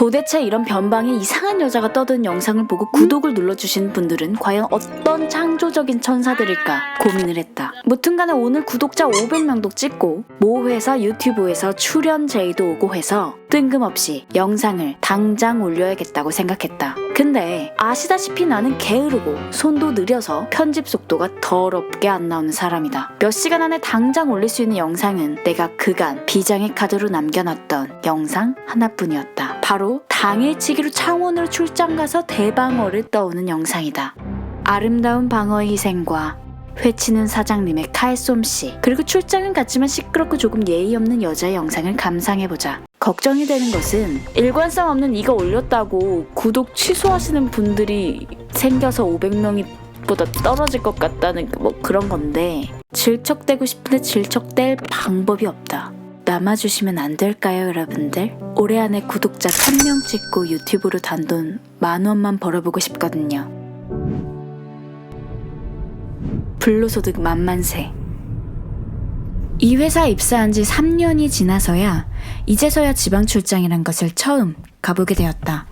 도대체 이런 변방에 이상한 여자가 떠드는 영상을 보고 구독을 눌러주신 분들은 과연 어떤 창조적인 천사들일까 고민을 했다. 무튼간에 오늘 구독자 500명도 찍고 모 회사 유튜브에서 출연 제의도 오고 해서 뜬금없이 영상을 당장 올려야겠다고 생각했다. 근데 아시다시피 나는 게으르고 손도 느려서 편집 속도가 더럽게 안 나오는 사람이다. 몇 시간 안에 당장 올릴 수 있는 영상은 내가 그간 비장의 카드로 남겨놨던 영상 하나뿐이었다. 바로 당일치기로 창원으로 출장 가서 대방어를 떠오는 영상이다. 아름다운 방어의 희생과 회치는 사장님의 칼솜씨 그리고 출장은 갔지만 시끄럽고 조금 예의 없는 여자의 영상을 감상해보자. 걱정이 되는 것은 일관성 없는 이거 올렸다고 구독 취소하시는 분들이 생겨서 500명이 보다 떨어질 것 같다는 뭐 그런 건데 질척대고 싶은데 질척댈 방법이 없다. 남아주시면 안 될까요, 여러분들? 올해 안에 구독자 1000명 찍고 유튜브로 단돈 만 원만 벌어보고 싶거든요. 불로소득 만만세. 이 회사 입사한 지 3년이 지나서야 이제서야 지방 출장이란 것을 처음 가보게 되었다.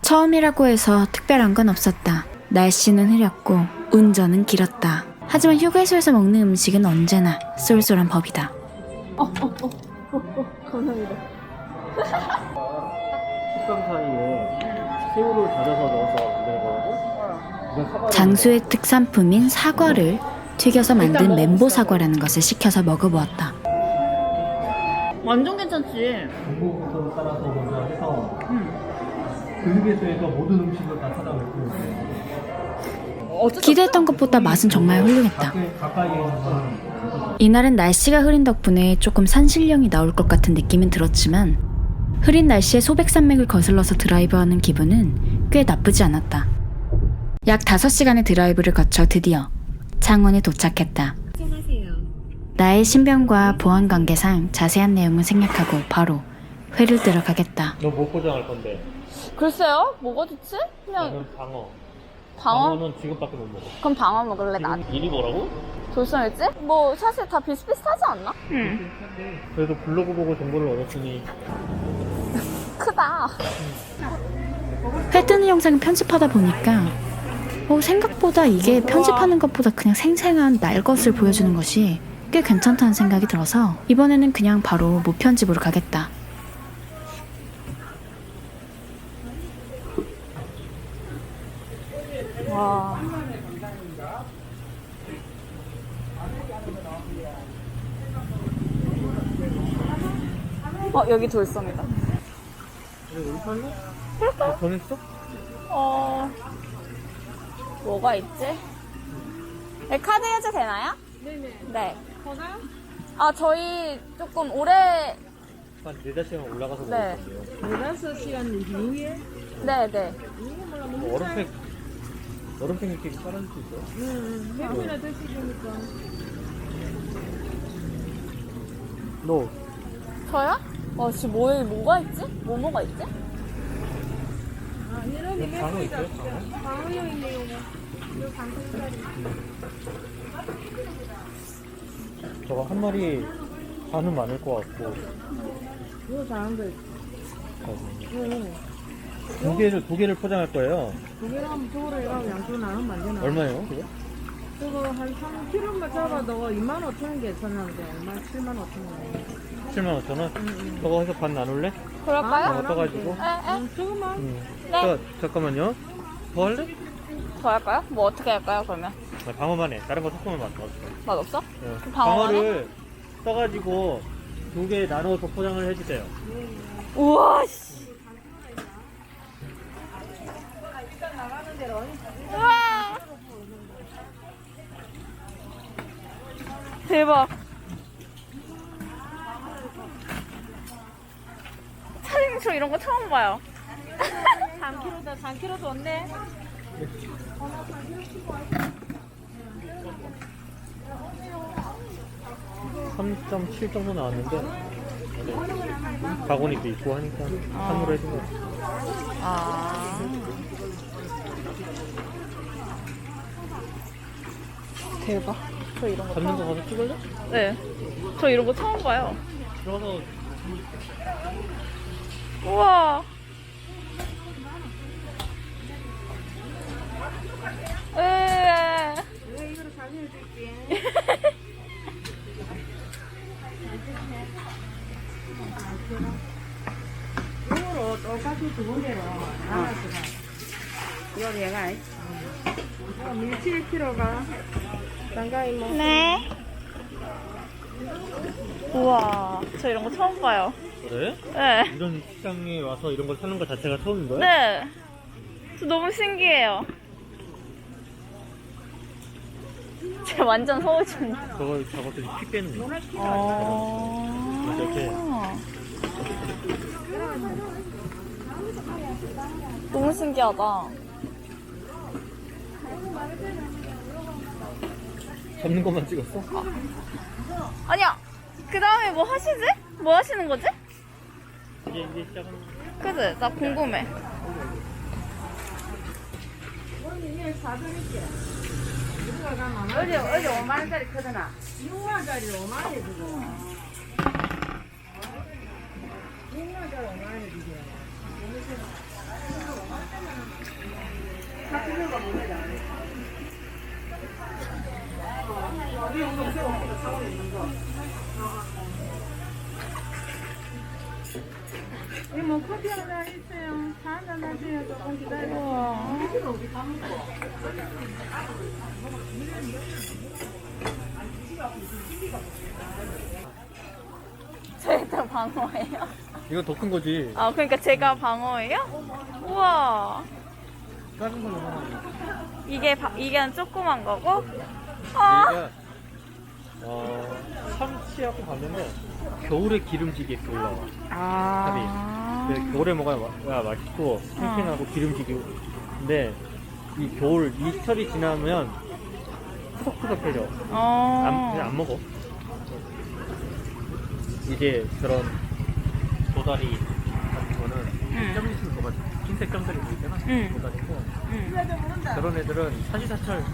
처음이라고 해서 특별한 건 없었다. 날씨는 흐렸고 운전은 길었다. 하지만 휴게소에서 먹는 음식은 언제나 쏠쏠한 법이다. 감사합니다. 식감 사이에 새우를 다져서 넣어서 장수의 특산품인 사과를 튀겨서 만든 멘보 사과라는 것을 시켜서 먹어보았다. 완전 괜찮지. 중국부터 따라서 먼저 해서 그 휴게소에서 모든 음식을 다 찾아뵙고 어쨌든 기대했던 것보다 맛은 정말 훌륭했다. 가까이, 이날은 날씨가 흐린 덕분에 조금 산신령이 나올 것 같은 느낌은 들었지만 흐린 날씨에 소백산맥을 거슬러서 드라이브하는 기분은 꽤 나쁘지 않았다. 약 5시간의 드라이브를 거쳐 드디어 창원에 도착했다. 나의 신변과 보안 관계상 자세한 내용은 생략하고 바로 회를 들어가겠다. 너 뭐 포장할 건데? 글쎄요, 뭐가 좋지? 그냥 나는 방어 방어? 방어는 지금밖에 못 먹어 그럼 방어 먹을래 나. 일이 뭐라고? 돌선일지? 뭐 사실 다 비슷비슷하지 않나? 응. 그래도 블로그 보고 정보를 얻었으니 크다. 회 뜨는 영상을 편집하다 보니까 어, 생각보다 이게 편집하는 것보다 그냥 생생한 날 것을 보여주는 것이 꽤 괜찮다는 생각이 들어서 이번에는 그냥 바로 무편집으로 가겠다. 와. 어 여기 돌섬이다. 우리 살래? 아, 전했어? 어 뭐가 있지? 네, 카드 해제 되나요? 네네. 네. 전화요? 아 저희 조금 오래 한 4시간 올라가서 네. 먹을 건데요 16시간 이후에 네네. 뭐 얼음팩 얼음팩 이렇게 깔아줄 수 있어? 음, 해피나 드시니까 너 저요? 어 지금 뭐 뭐가 있지? 뭐 뭐가 있지? 아 이런 여기 방어 있어요? 방어? 방어용 있네요 이거 방송까지 저거 한 마리 반은 많을 것 같고 이거 잘한 거 있어 응. 두 개를 두 개를 포장할 거예요. 두 개랑 저거를 이랑 양쪽 나누면 안 되나? 얼마예요? 그거? 저거 한 3kg만 잡아도 2만 5천 원 괜찮은데 얼마? 7만 5천 원 7만 5천 원. 응, 저거 해서 반 나눌래? 그럴까요? 방어 떠가지고. 에? 에? 응, 저거만 응. 네. 자, 잠깐만요. 더 할래? 더 할까요? 뭐 어떻게 할까요 그러면? 아, 방어만 해. 다른 거 섞으면 맛 없어. 맛 없어? 어. 그럼 방어만 방어를 떠가지고 두 개 나눠서 포장을 해주세요. 우와 씨. 우와. 대박. 저 이런 거 처음 봐요. 3kg다 3kg 줬네 3.7 정도 나왔는데 네. 바구니도 있고 하니까 선물로 해준 거 아. 대박. 저 이런 거 잡는 거 처음. 가서 찍을래? 네. 저 이런 거 처음 봐요. 들어가서 우와. 으아. 내가 이거로 사진을 찍지. 이거로 똑같이 두 번째로 나눠서 가. 이거 내가 알지. 어, 밀칠 필요가. 난가이 뭐. 네. 우와, 저 이런 거 처음 봐요. 그래? 네. 이런 시장에 와서 이런 걸 사는 것 자체가 처음인 거야? 네. 저 너무 신기해요. 제가 완전 서울촌. 저걸 저것들이 피 빼는 거. 어. 이렇게. 너무 신기하다. 잡는 것만 찍었어? 아니야. 그 다음에 뭐 하시지? 뭐 하시는 거지? 그지? 나 궁금해. 어제, 어제 5만 원짜리 크더나. 6만원짜리 5만 원에 주고. 6만원짜리 5만 원에 주고. 이모 커피 하나 있어요. 차 한잔 하세요. 조금 기다려. 저 일단 방어예요. 이거 더큰 거지. 아, 그러니까 제가 방어예요? 우와. 작은 이게, 바, 이게 조그만 거고? 아. 얘가 어 참치하고 봤는데 겨울에 기름지게 이렇게 올라와. 아. 근데 겨울에 먹어야 맛있고 탱탱하고 기름지고. 근데 이 겨울 이 철이 지나면 푸석푸석해져. 어. 안, 그냥 안 먹어. 이게 그런 도다리 같은 거는 응. 점 있으면 뭐가 흰색 점들이 보이잖아. 응. 도다리고 응. 저런 애들은 사시사철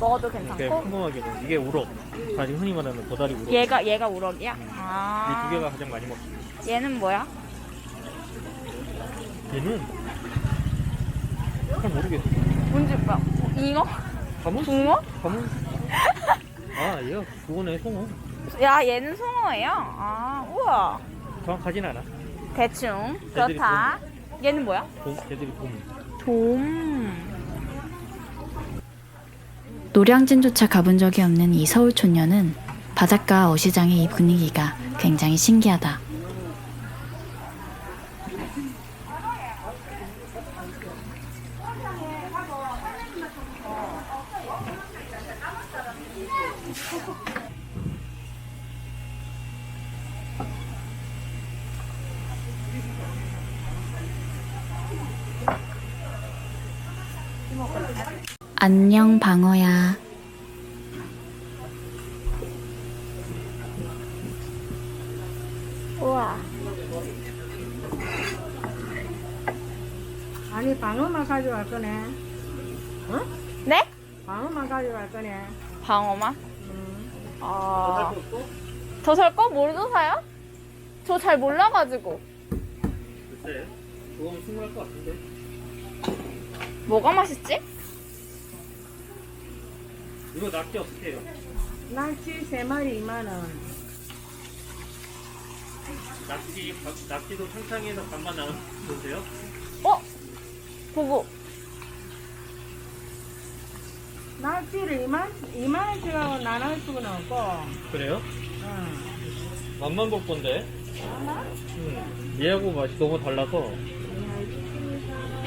먹어도 이렇게 괜찮고? 평범하게 먹어. 이게 우럭. 다시 흔히 말하는 도다리 우럭. 얘가, 얘가 우럭이야? 이 아. 두 개가 가장 많이 먹지. 얘는 뭐야? 얘는 잘 모르겠어. 뭔지 뭐야? 잉어? 가문? 붕어? 가문? 아, 얘가 그거네, 송어. 야, 얘는 송어예요? 아, 우와. 정확하진 않아. 대충. 그렇다. 얘는 뭐야? 돔, 걔들이 돔. 돔. 노량진조차 가본 적이 없는 이 서울 촌녀는 바닷가 어시장의 이 분위기가 굉장히 신기하다. 안녕 방어야. 우와. 아니 방어만 가져갈 거네. 어? 네? 방어만 가져갈 거네. 방어만? 음. 아. 더살 거? 뭘더 사요? 저 잘 몰라가지고. 글쎄, 그거면 충분할 것 같은데. 뭐가 맛있지? 이거 낙지 어떻게 해요? 날치 세 마리 2만 원. 낙지, 박- 낙지도 창창해서 반반 나눠 주세요? 어? 보고. 날치를 2만 2만 원씩하고 나눌 수는 없고. 그래요? 응. 맛만 볼 건데. 응. 얘하고 맛이 너무 달라서.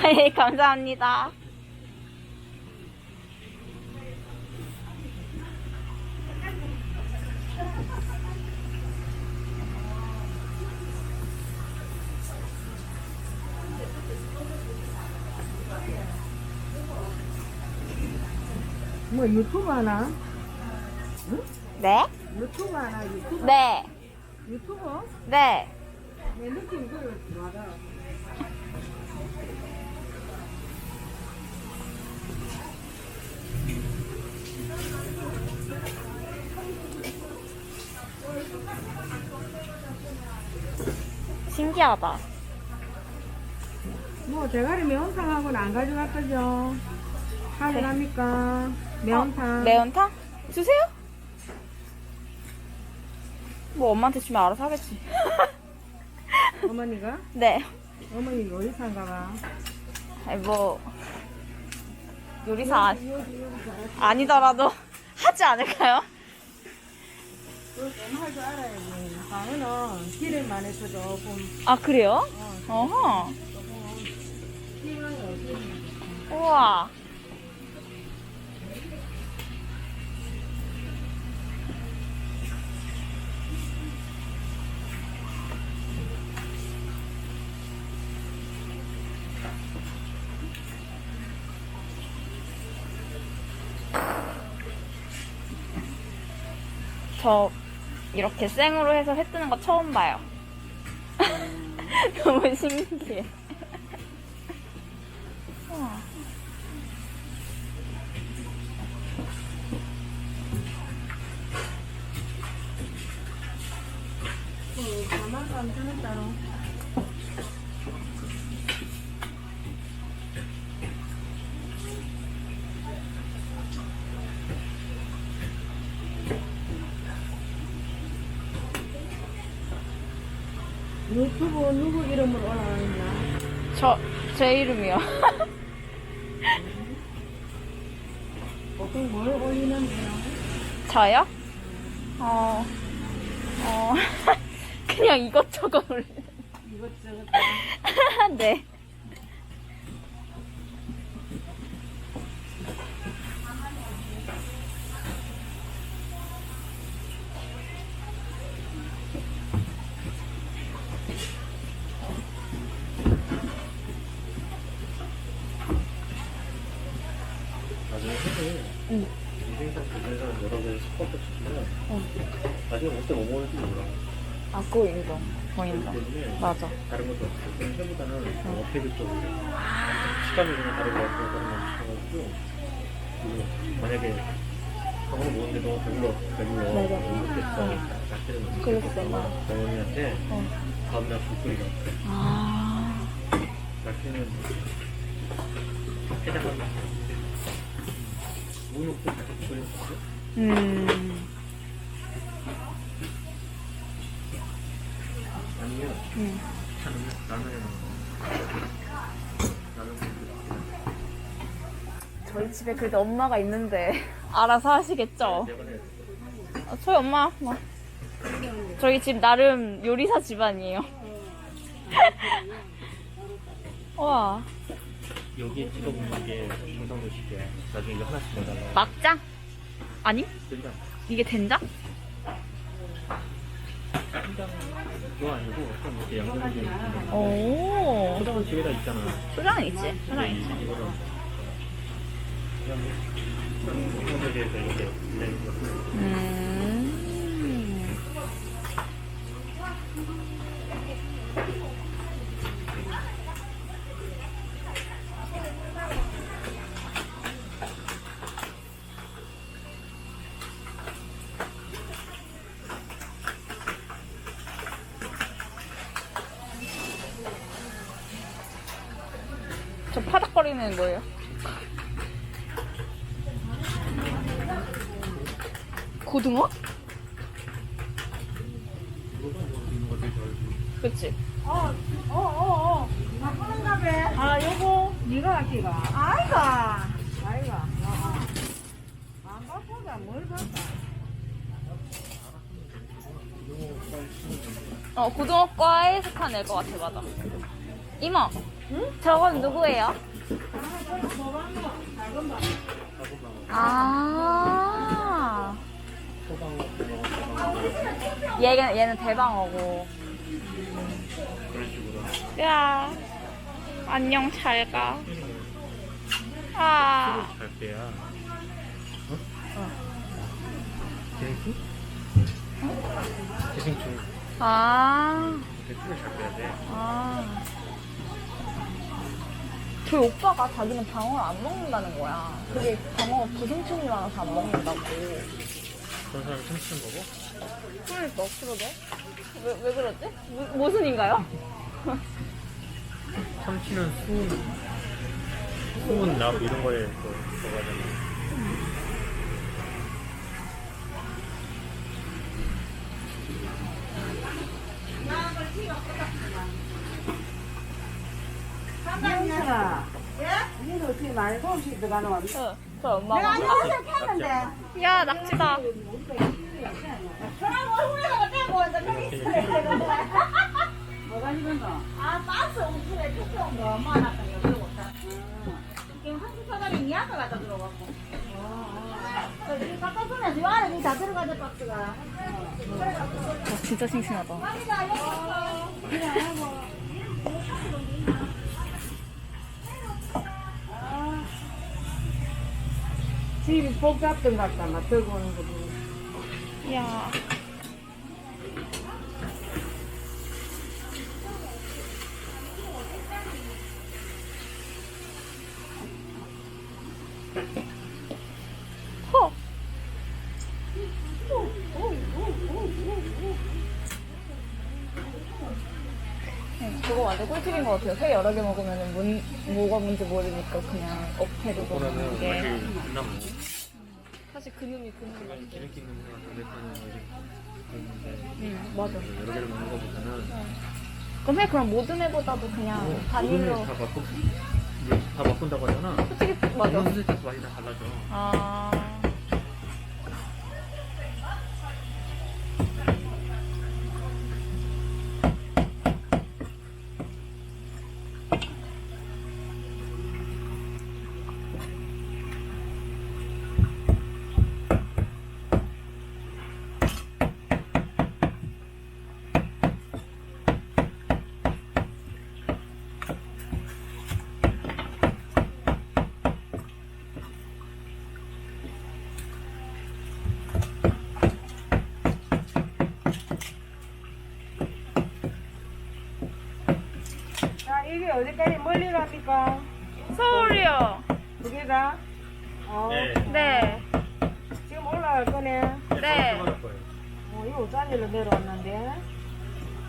감사합니다. 뭐 유튜브 하나? 네? 유튜브 하나 유튜브? 네. 유튜브? 네. 내 느낌 그걸 맞아. 신기하다. 뭐 대가리 매운탕하고는 안 가져갈 거죠? 가져갑니까? 매운탕. 매운탕? 주세요. 뭐 엄마한테 주면 알아서 하겠지. 어머니가? 네. 어머니 요리사인가 봐. 아니 뭐 요리사 아, 아니더라도 하지 않을까요? 그좀할 줄 알아야지. 방어는 기름 만 해서 조금 아 그래요? 어허. 튀어요. 우와. 저 이렇게 생으로 해서 회 뜨는 거 처음 봐요. 너무 신기해. 유튜브 누구 이름으로 올라가있나? 저, 제 이름이요. 보통 뭘 올리는데요? 저요? 어, 어, 그냥 이것저것 올려. 이것저것 네. 인생샷 인생샷 여러 개 스포트 치면 나중에 못때 뭐 먹을지 몰라. 아, 그거 인정. 그거 인정. 때문에 맞아. 다른 것도 없고 그냥 회보다는 어패드 쪽으로 식감이 좀 다른 것 같고 그런 거 싶어가지고 그리고 만약에 저거 먹는데 너무 배불러 배불러 맞아. 못 먹겠어 자체는 그랬어. 어머니한테 어. 다음날 국 끓이가 아, 자체는 해장하고 음, 아니면 음. 나는 저희 집에 그래도 엄마가 있는데 알아서 하시겠죠? 아, 저희 엄마, 뭐. 저희 집 나름 요리사 집안이에요. 와, 여기에 찍어보는 게 경상도식이야 나중에 이거 하나씩 더 달라 막장? 아니? 된장 이게 된장? 된장 그거 아니고 좀 이렇게 양념이 좀 있는 오, 소장은 집에다 있잖아 초장은 있지. 근데 있지. 이- 이거는 그냥 경상도에서 이렇게 된 거. 음. 저 파닥거리는 거예요? 고등어? 그치? 어, 어, 어, 어. 바꾸는가 봐. 아, 요거, 네가 할기가. 아이가. 아이가. 어, 어. 안 바꾸가 뭘 바꿔. 어, 고등어과에 속한 애것 같아, 맞아. 이모, 저건 누구예요? 아, 얘는, 얘는 대방어고. 야, 안녕, 잘 가. 아, 잘 빼야 어? 기생충 아, 잘 빼야 돼 아. 저희 오빠가 자기는 방어를 안 먹는다는 거야. 그게 방어 기생충이 많아서 안 먹는다고. 그런 사람이 참치는 거고 그러니까, 그러게. 왜, 왜 그러지? 무, 모순인가요? 참치는 수은 수은 납 이런 거에 또 들어가잖아 아. 예? 니는 어떻게 말고 없이 들어가는 거야? 저, 저 엄마가. 했는데. 야, 낙지다. 그럼 얼굴에다가 떼고 이제 있어야 뭐가 이런거? 아, 박스 옷에 두꺼운 거 엄마 하나 딱 여기로 왔다. 지금 한국 사람이 니아까 갖다 들어갔고. 어, 안에 다 들어가자, 박스가. 진짜 싱싱하다. 집 이 복잡던 것 같다, 막 들고 오는 거 보고. 이야. 허. 응, 그거 완전 꿀팁인 것 같아요. 회 여러 개 먹으면 뭔, 뭐가 뭔지 모르니까 그냥 그거는 먹는 게. 사실 안 남고 사실 그놈이 그놈이. 기름기 있는 거랑 담백한 거 있는데 응, 맞아. 여러 개를 먹는 거보다는 그럼 회 그럼 모든 회보다도 그냥 어, 단일로. 기분을 다 이제 다 바꾼다고 하잖아. 솔직히 맞아. 따라서 맛이 다 달라져. 아. 이게 어디까지 멀리 갑니까? 서울이요. 두 개가? 어, 네. 네. 지금 올라갈 거네. 네. 거예요. 어, 이거 우산일로 내려왔는데.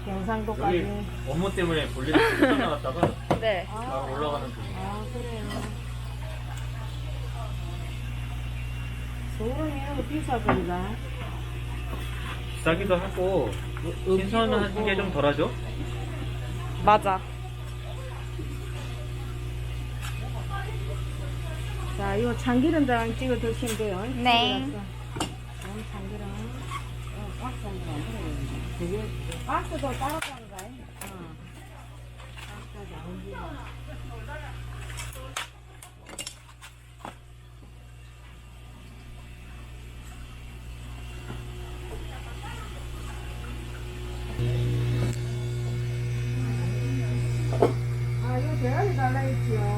경상도까지. 업무 때문에 볼일을 쭉 나갔다가 네. 아, 바로 올라가는 중이에요. 아, 그래요. 서울은 이런 거 비싸거리다. 비싸기도 하고 신선한 게 좀 덜하죠? 맞아. 자, 이거 참기름장 찍어 드시면 돼요. 네. 이건 참기름. 어, 박스 들어가겠네. 되게, 박스도 따로 따로 가요. 어. 움직여. 아, 이거 대가리 달라있지요.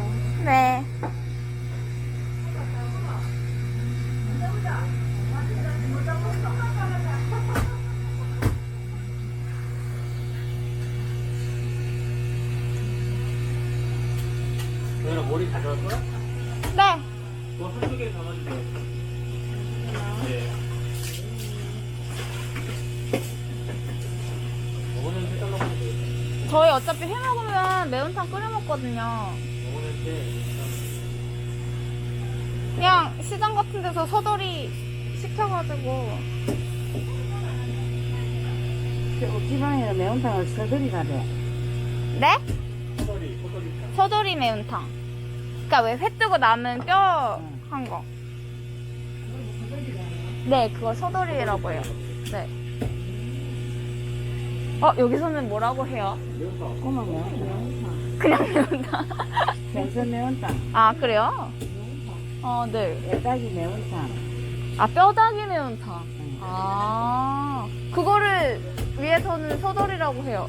어머니한테 그냥 시장 같은 데서 서돌이 시켜가지고. 지방에는 매운탕을 서들이 가래. 네? 소설이 다. 서돌이 매운탕. 그니까 왜 회 뜨고 남은 뼈 한 거. 네, 그거 서돌이라고 해요. 네. 어, 여기서는 뭐라고 해요? 꼬마 매운탕. 그냥 매운탕. 생선 매운탕. 아, 그래요? 어, 네. 애따기 매운탕. 아, 뼈다귀 매운탕. 아, 그거를 위에서는 서돌이라고 해요.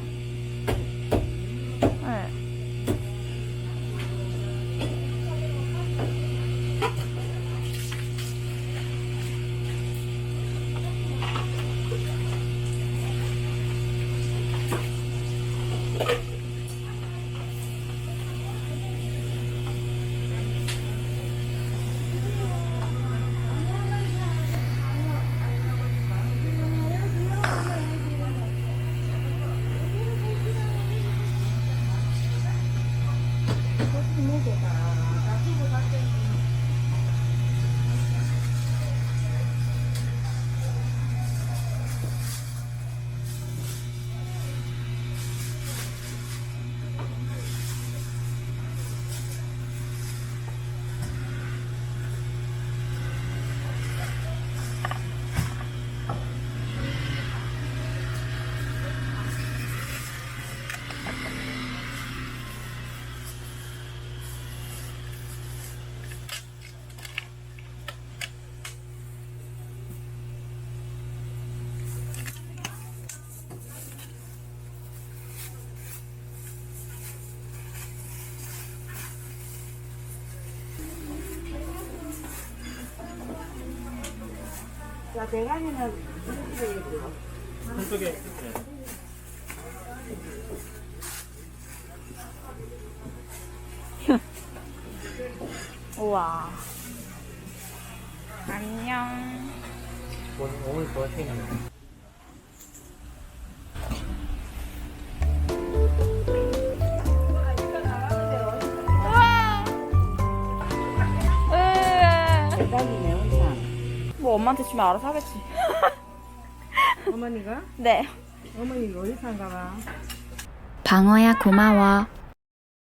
아, 대가리는 한쪽에 네. 우와. 안녕. 오늘 오늘 좋아 생겼 엄마한테 주면 알아서 하겠지. 어머니가? 네. 어머니 요리사인가 봐. 방어야 고마워.